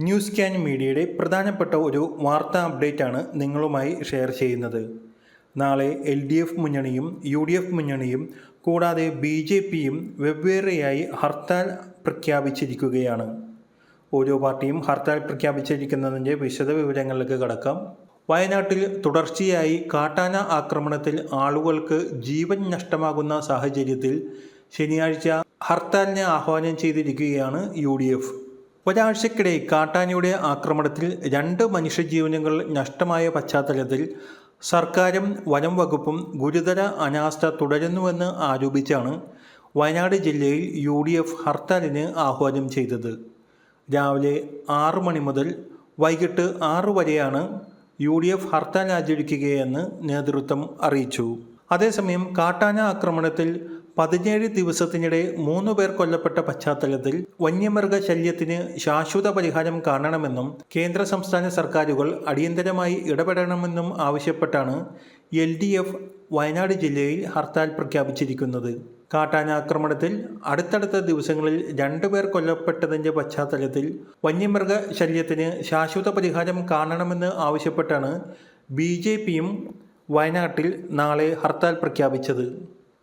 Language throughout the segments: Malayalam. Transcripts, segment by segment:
ന്യൂസ് ക്യാൻ മീഡിയയുടെ പ്രധാനപ്പെട്ട ഒരു വാർത്താ അപ്ഡേറ്റ് ആണ് നിങ്ങളുമായി ഷെയർ ചെയ്യുന്നത്. നാളെ എൽ ഡി എഫ് മുന്നണിയും യു ഡി എഫ് മുന്നണിയും കൂടാതെ ബി ജെ പിയും വെവ്വേറെയായി ഹർത്താൽ പ്രഖ്യാപിച്ചിരിക്കുകയാണ്. ഓരോ പാർട്ടിയും ഹർത്താൽ പ്രഖ്യാപിച്ചിരിക്കുന്നതിന്റെ വിശദ വിവരങ്ങളിലേക്ക് കടക്കാം. വയനാട്ടിൽ തുടർച്ചയായി കാട്ടാന ആക്രമണത്തിൽ ആളുകൾക്ക് ജീവൻ നഷ്ടമാകുന്ന സാഹചര്യത്തിൽ ശനിയാഴ്ച ഹർത്താലിനെ ആഹ്വാനം ചെയ്തിരിക്കുകയാണ് യു ഡി എഫ്. ഒരാഴ്ചക്കിടെ കാട്ടാനയുടെ ആക്രമണത്തിൽ രണ്ട് മനുഷ്യജീവനങ്ങൾ നഷ്ടമായ പശ്ചാത്തലത്തിൽ സർക്കാരും വനം വകുപ്പും ഗുരുതര അനാസ്ഥ തുടരുന്നുവെന്ന് ആരോപിച്ചാണ് വയനാട് ജില്ലയിൽ യു ഡി എഫ് ഹർത്താലിന് ആഹ്വാനം ചെയ്തത്. രാവിലെ ആറ് മണി മുതൽ വൈകിട്ട് ആറ് വരെയാണ് യു ഡി എഫ് ഹർത്താൽ ആചരിക്കുകയെന്ന് നേതൃത്വം അറിയിച്ചു. അതേസമയം കാട്ടാന ആക്രമണത്തിൽ പതിനേഴ് ദിവസത്തിനിടെ മൂന്നു പേർ കൊല്ലപ്പെട്ട പശ്ചാത്തലത്തിൽ വന്യമൃഗ ശല്യത്തിന് ശാശ്വത പരിഹാരം കാണണമെന്നും കേന്ദ്ര സംസ്ഥാന സർക്കാരുകൾ അടിയന്തരമായി ഇടപെടണമെന്നും ആവശ്യപ്പെട്ടാണ് എൽ ഡി എഫ് വയനാട് ജില്ലയിൽ ഹർത്താൽ പ്രഖ്യാപിച്ചിരിക്കുന്നത്. കാട്ടാനാക്രമണത്തിൽ അടുത്തടുത്ത ദിവസങ്ങളിൽ രണ്ടുപേർ കൊല്ലപ്പെട്ടതിന്റെ പശ്ചാത്തലത്തിൽ വന്യമൃഗ ശല്യത്തിന് ശാശ്വത പരിഹാരം കാണണമെന്ന് ആവശ്യപ്പെട്ടാണ് ബി ജെ പിയും വയനാട്ടിൽ നാളെ ഹർത്താൽ പ്രഖ്യാപിച്ചത്.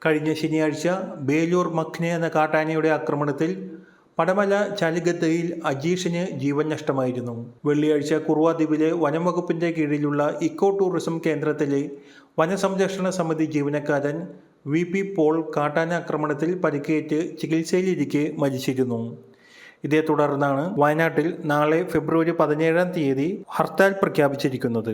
കഴിഞ്ഞ ശനിയാഴ്ച ബേലൂർ മഖ്നെ എന്ന കാട്ടാനയുടെ ആക്രമണത്തിൽ പടമല ചാലിഗത്തയിൽ അജീഷിന് ജീവൻ നഷ്ടമായിരുന്നു. വെള്ളിയാഴ്ച കുറുവാദ്വീപിലെ വനം വകുപ്പിന്റെ കീഴിലുള്ള ഇക്കോ ടൂറിസം കേന്ദ്രത്തിലെ വനസംരക്ഷണ സമിതി ജീവനക്കാരൻ വി പി പോൾ കാട്ടാന ആക്രമണത്തിൽ പരിക്കേറ്റ് ചികിത്സയിലിരിക്കെ മരിച്ചിരുന്നു. ഇതേ തുടർന്നാണ് വയനാട്ടിൽ നാളെ ഫെബ്രുവരി പതിനേഴാം തീയതി ഹർത്താൽ പ്രഖ്യാപിച്ചിരിക്കുന്നത്.